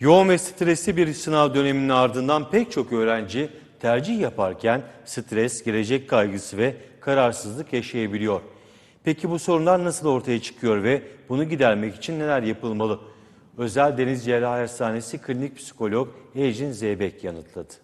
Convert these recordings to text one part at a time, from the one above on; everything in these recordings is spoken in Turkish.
Yoğun ve stresli bir sınav döneminin ardından pek çok öğrenci tercih yaparken stres, gelecek kaygısı ve kararsızlık yaşayabiliyor. Peki bu sorunlar nasıl ortaya çıkıyor ve bunu gidermek için neler yapılmalı? Özel Deniz Cerrahi Hastanesi klinik psikolog Ejin Zeybek yanıtladı.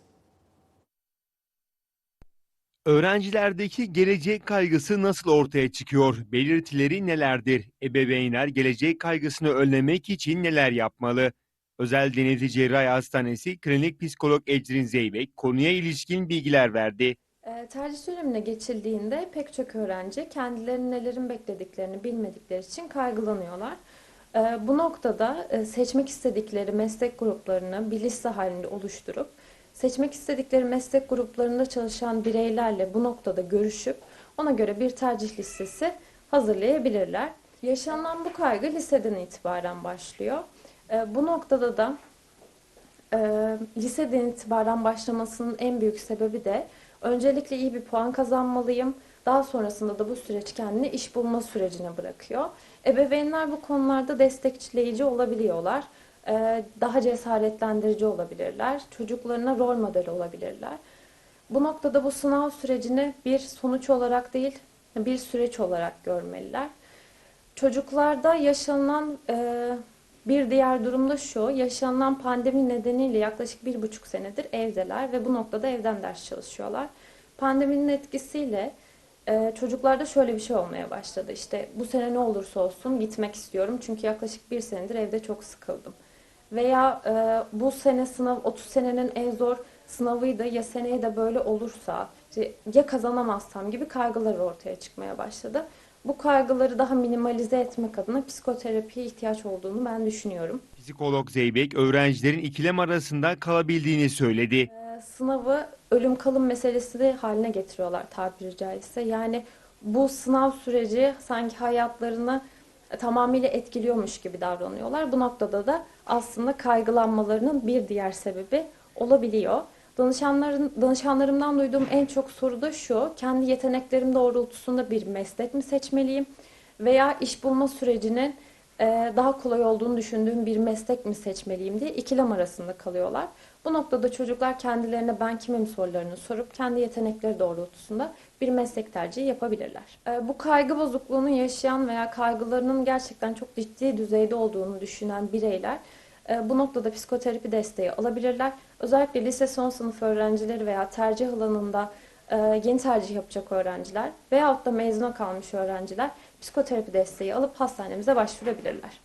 Öğrencilerdeki gelecek kaygısı nasıl ortaya çıkıyor? Belirtileri nelerdir? Ebeveynler gelecek kaygısını önlemek için neler yapmalı? Özel Denizli Cerrahi Hastanesi klinik psikolog Ecrin Zeybek konuya ilişkin bilgiler verdi. E, Tercih dönemine geçildiğinde pek çok öğrenci kendilerinin nelerin beklediklerini bilmedikleri için kaygılanıyorlar. E, Bu noktada e, seçmek istedikleri meslek gruplarını bir liste halinde oluşturup seçmek istedikleri meslek gruplarında çalışan bireylerle bu noktada görüşüp ona göre bir tercih listesi hazırlayabilirler. Yaşanan bu kaygı liseden itibaren başlıyor. E, Bu noktada da e, liseden itibaren başlamasının en büyük sebebi de öncelikle iyi bir puan kazanmalıyım. Daha sonrasında da bu süreç kendini iş bulma sürecine bırakıyor. Ebeveynler bu konularda destekleyici olabiliyorlar. E, daha cesaretlendirici olabilirler. Çocuklarına rol model olabilirler. Bu noktada bu sınav sürecini bir sonuç olarak değil, bir süreç olarak görmeliler. Çocuklarda yaşanan e, bir diğer durum da şu, yaşanan pandemi nedeniyle yaklaşık bir buçuk senedir evdeler ve bu noktada evden ders çalışıyorlar. Pandeminin etkisiyle e, çocuklarda şöyle bir şey olmaya başladı. İşte bu sene ne olursa olsun gitmek istiyorum çünkü yaklaşık bir senedir evde çok sıkıldım. Veya e, bu sene sınav, 30 senenin en zor sınavıydı ya seneye de böyle olursa işte ya kazanamazsam gibi kaygılar ortaya çıkmaya başladı. Bu kaygıları daha minimalize etmek adına psikoterapiye ihtiyaç olduğunu ben düşünüyorum. Psikolog Zeybek öğrencilerin ikilem arasında kalabildiğini söyledi. Ee, Sınavı ölüm kalım meselesi de haline getiriyorlar tabiri caizse. Yani bu sınav süreci sanki hayatlarını tamamıyla etkiliyormuş gibi davranıyorlar. Bu noktada da aslında kaygılanmalarının bir diğer sebebi olabiliyor. Danışanların, danışanlarımdan duyduğum en çok soru da şu, kendi yeteneklerim doğrultusunda bir meslek mi seçmeliyim veya iş bulma sürecinin e, daha kolay olduğunu düşündüğüm bir meslek mi seçmeliyim diye ikilem arasında kalıyorlar. Bu noktada çocuklar kendilerine ben kimim sorularını sorup kendi yetenekleri doğrultusunda bir meslek tercihi yapabilirler. E, Bu kaygı bozukluğunu yaşayan veya kaygılarının gerçekten çok ciddi düzeyde olduğunu düşünen bireyler bu noktada psikoterapi desteği alabilirler. Özellikle lise son sınıf öğrencileri veya tercih alanında e, yeni tercih yapacak öğrenciler veyahut da mezuna kalmış öğrenciler psikoterapi desteği alıp hastanemize başvurabilirler.